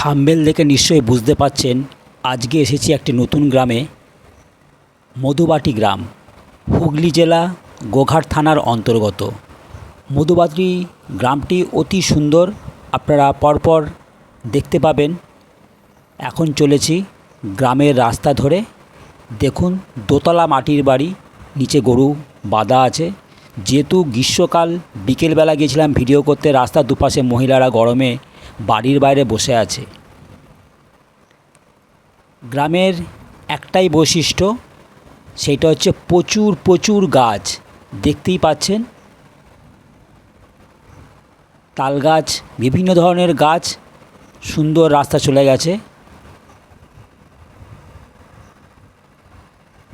Thumbnail দেখে নিশ্চয়ই বুঝতে পাচ্ছেন আজকে এসেছি একটি নতুন গ্রামে, মধুবাটি গ্রাম, হুগলি জেলা, গোঘাট থানার অন্তর্গত। মধুবাটি গ্রামটি অতি সুন্দর, আপনারা পরপর দেখতে পাবেন। এখন চলেছি গ্রামের রাস্তা ধরে। দেখুন, দোতলা মাটির বাড়ি, নিচে গরু বাঁধা আছে। যেহেতু গ্রীষ্মকাল, বিকেলবেলা গিয়েছিলাম ভিডিও করতে, রাস্তার দুপাশে মহিলারা গরমে বাড়ির বাইরে বসে আছে। গ্রামের একটাই বৈশিষ্ট্য, সেটা হচ্ছে প্রচুর প্রচুর গাছ। দেখতেই পাচ্ছেন? তাল গাছ, বিভিন্ন ধরনের গাছ, সুন্দর রাস্তা চলে গেছে।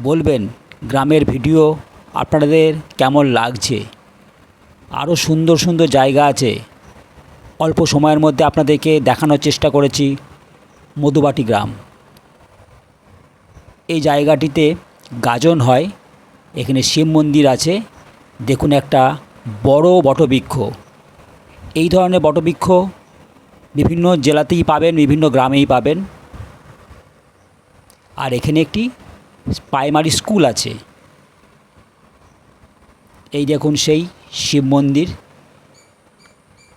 বলবেন, গ্রামের ভিডিও আপনাদের কেমন লাগছে? আরও সুন্দর সুন্দর জায়গা আছে। অল্প সময়ের মধ্যে আপনাদেরকে দেখানোর চেষ্টা করেছি মধুবাটি গ্রাম। এই জায়গাটিতে গাজন হয়, এখানে শিব মন্দির আছে, দেখুন একটা বড় বটবৃক্ষ। এই ধরনের বটবৃক্ষ বিভিন্ন জেলাতেই পাবেন, বিভিন্ন গ্রামেই পাবেন। আর এখানে একটি প্রাইমারি স্কুল আছে। এই দেখুন সেই শিব মন্দির।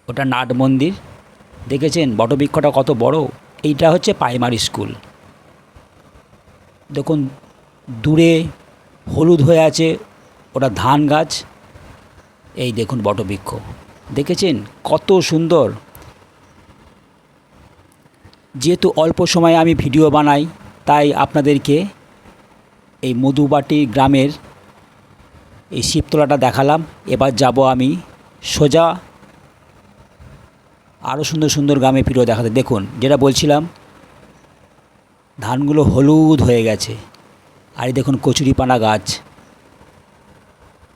ওটা নাট মন্দির। দেখেছেন বটবৃক্ষটা কত বড়? এইটা হচ্ছে প্রাইমারি স্কুল দেখুন, দূরে হলুদ হয়ে আছে, ওটা ধান গাছ। এই দেখুন বটবৃক্ষ। দেখেছেন কত সুন্দর। যেহেতু অল্প সময়ে আমি ভিডিও বানাই, তাই আপনাদেরকে এই মধুবাটি গ্রামের এই শিবতলাটা দেখালাম। এবার যাব আমি সোজা আরও সুন্দর সুন্দর গ্রামে ফিরেও দেখাতে। দেখুন, যেটা বলছিলাম, ধানগুলো হলুদ হয়ে গেছে। আর এই দেখুন কচুরিপানা গাছ।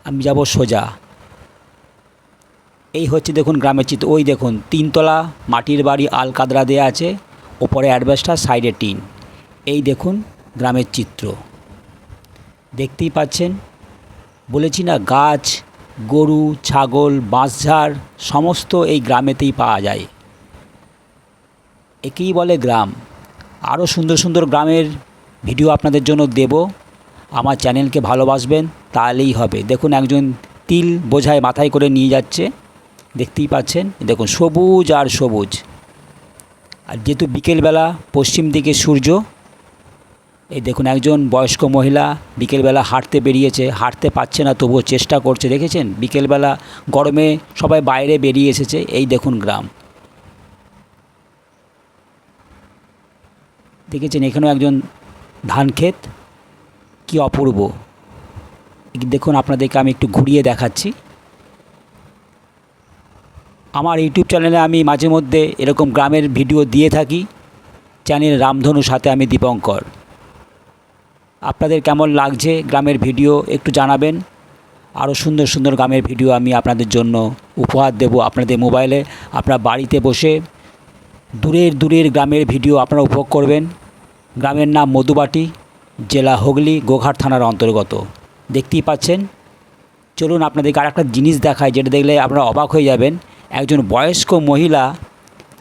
আমি যাব সোজা। এই হচ্ছে দেখুন গ্রামের চিত্র। ওই দেখুন, তিনতলা মাটির বাড়ি আল কাদরা দেওয়া আছে, ওপরে অ্যাডভেস্টার, সাইডে টিন। এই দেখুন গ্রামের চিত্র। দেখতেই পাচ্ছেন? বলেছি না, গাছ গরু, ছাগল, বাঁশঝাড়, সমস্ত এই গ্রামেতেই পাওয়া যায়। একেই বলে গ্রাম। আরও সুন্দর সুন্দর গ্রামের ভিডিও আপনাদের জন্য দেব। আমার চ্যানেলকে ভালোবাসবেন, তাহলেই হবে। দেখুন একজন তিল বোঝায় মাথায় করে নিয়ে যাচ্ছে। দেখতেই পাচ্ছেন? দেখুন সবুজ আর সবুজ। আর যেহেতু বিকেলবেলা পশ্চিম দিকে সূর্য এই দেখুন, একজন বয়স্ক মহিলা বিকেলবেলা হাঁটতে বেরিয়েছে, হাঁটতে পারছে না, তবুও চেষ্টা করছে, দেখেছেন? বিকেলবেলা গরমে সবাই বাইরে বেরিয়ে এসেছে, এই দেখুন গ্রাম। দেখেছেন, এখানেও একজন ধান ক্ষেত? কি অপূর্ব। দেখুন, আপনাদেরকে আমি একটু ঘুরিয়ে দেখাচ্ছি। আমার ইউটিউব চ্যানেলে আমি মাঝে মধ্যে এরকম গ্রামের ভিডিও দিয়ে থাকি। চ্যানেল রামধনু, সাথে আমি দীপঙ্কর। আপনাদের কেমন লাগছে গ্রামের ভিডিও একটু জানাবেন। আরও সুন্দর সুন্দর গ্রামের ভিডিও আমি আপনাদের জন্য উপহার দেব আপনাদের মোবাইলে। আপনার বাড়িতে বসে দূরের দূরের গ্রামের ভিডিও আপনারা উপভোগ করবেন। গ্রামের নাম মধুবাটি, জেলা হুগলি, গোঘাট থানার অন্তর্গত। দেখতেই পাচ্ছেন? চলুন আপনাদেরকে আর একটা জিনিস দেখায় যেটা দেখলে আপনারা অবাক হয়ে যাবেন। একজন বয়স্ক মহিলা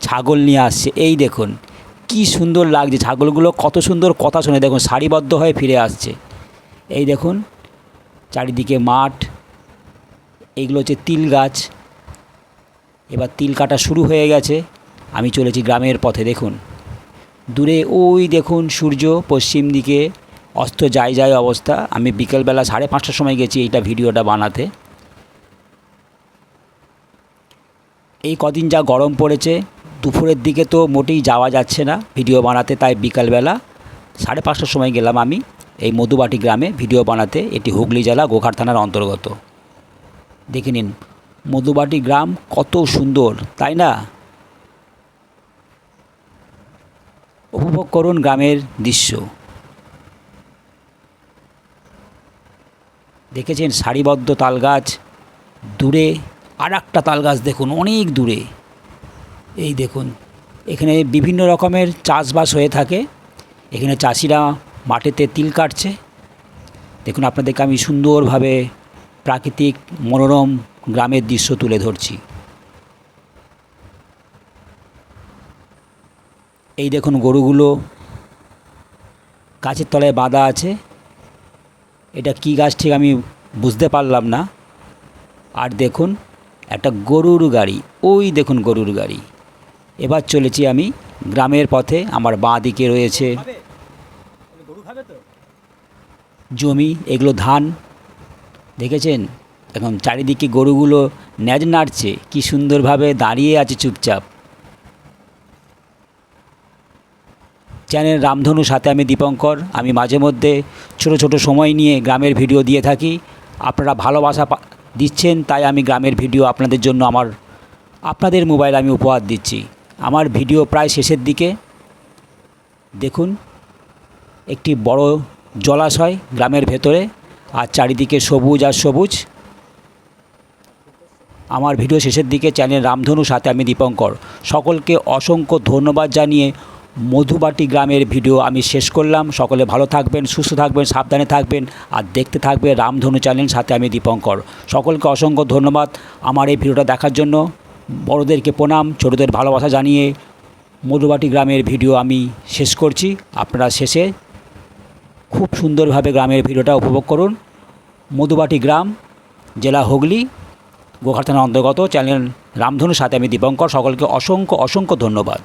ছাগল নিয়ে আসছে। এই দেখুন কি সুন্দর লাগছে, ছাগলগুলো কত সুন্দর কথা শুনে। দেখুন, সারিবদ্ধ হয়ে ফিরে আসছে। এই দেখুন, চারিদিকে মাঠ এইগুলো হচ্ছে তিল গাছ। এবার তিল কাটা শুরু হয়ে গেছে। আমি চলেছি গ্রামের পথে, দেখুন। দূরে ওই দেখুন, সূর্য পশ্চিম দিকে, অস্ত যায় যায় অবস্থা। আমি বিকেলবেলা সাড়ে পাঁচটার সময় গেছি এইটা ভিডিওটা বানাতে। এই কদিন যা গরম পড়েছে দুপুরের দিকে তো মোটেই যাওয়া যাচ্ছে না ভিডিও বানাতে, তাই বিকালবেলা সাড়ে পাঁচটার সময় গেলাম আমি এই মধুবাটি গ্রামে ভিডিও বানাতে এটি হুগলি জেলা গোঘাট থানার অন্তর্গত। দেখে নিন, মধুবাটি গ্রাম কত সুন্দর, তাই না? উপভোগ করুন গ্রামের দৃশ্য। দেখেছেন সারিবদ্ধ তাল গাছ দূরে আর একটা তাল গাছ দেখুন, অনেক দূরে। এই দেখুন, এখানে বিভিন্ন রকমের চাষবাস হয়ে থাকে। এখানে চাষিরা মাটিতে তিল কাটছে। দেখুন, আপনাদেরকে আমি সুন্দরভাবে প্রাকৃতিক মনোরম গ্রামের দৃশ্য তুলে ধরছি। এই দেখুন, গরুগুলো গাছের তলায় বাঁধা আছে। এটা কী গাছ ঠিক আমি বুঝতে পারলাম না। আর দেখুন, একটা গরুর গাড়ি। ওই দেখুন, গরুর গাড়ি। এবার চলেছি আমি গ্রামের পথে আমার বাঁ দিকে রয়েছে। জমি এগুলো ধান। দেখেছেন? এখন চারিদিকে গরুগুলো ন্যাজ নাড়ছে। কি সুন্দরভাবে দাঁড়িয়ে আছে চুপচাপ। চ্যানেল রামধনু সাথে আমি দীপঙ্কর। আমি মাঝে মধ্যে ছোট ছোট সময় নিয়ে গ্রামের ভিডিও দিয়ে থাকি। আপনারা ভালোবাসা দিচ্ছেন তাই আমি গ্রামের ভিডিও আপনাদের জন্য আমার আপনাদের মোবাইল আমি উপহার দিচ্ছি। আমার ভিডিও প্রায় শেষের দিকে। দেখুন, একটি বড় জলাশয় গ্রামের ভেতরে, আর চারিদিকে সবুজ আর সবুজ। আমার ভিডিও শেষের দিকে, চ্যানেল রামধনু, সাথে আমি দীপঙ্কর। সকলকে অসংখ্য ধন্যবাদ জানিয়ে মধুবাটি গ্রামের ভিডিও আমি শেষ করলাম। সকলে ভালো থাকবেন, সুস্থ থাকবেন, সাবধানে থাকবেন, আর দেখতে থাকবে রামধনু চ্যানেল, সাথে আমি দীপঙ্কর। সকলকে অসংখ্য ধন্যবাদ আমার এই ভিডিওটা দেখার জন্য। বড়োদেরকে প্রণাম, ছোটদের ভালোবাসা জানিয়ে মধুবাটি গ্রামের ভিডিও আমি শেষ করছি। আপনারা শেষে খুব সুন্দরভাবে গ্রামের ভিডিওটা উপভোগ করুন। মধুবাটি গ্রাম, জেলা হুগলি গোঘাট থানার অন্তর্গত। চ্যানেল রামধনুর সাথে আমি দীপঙ্কর। সকলকে অসংখ্য অসংখ্য ধন্যবাদ।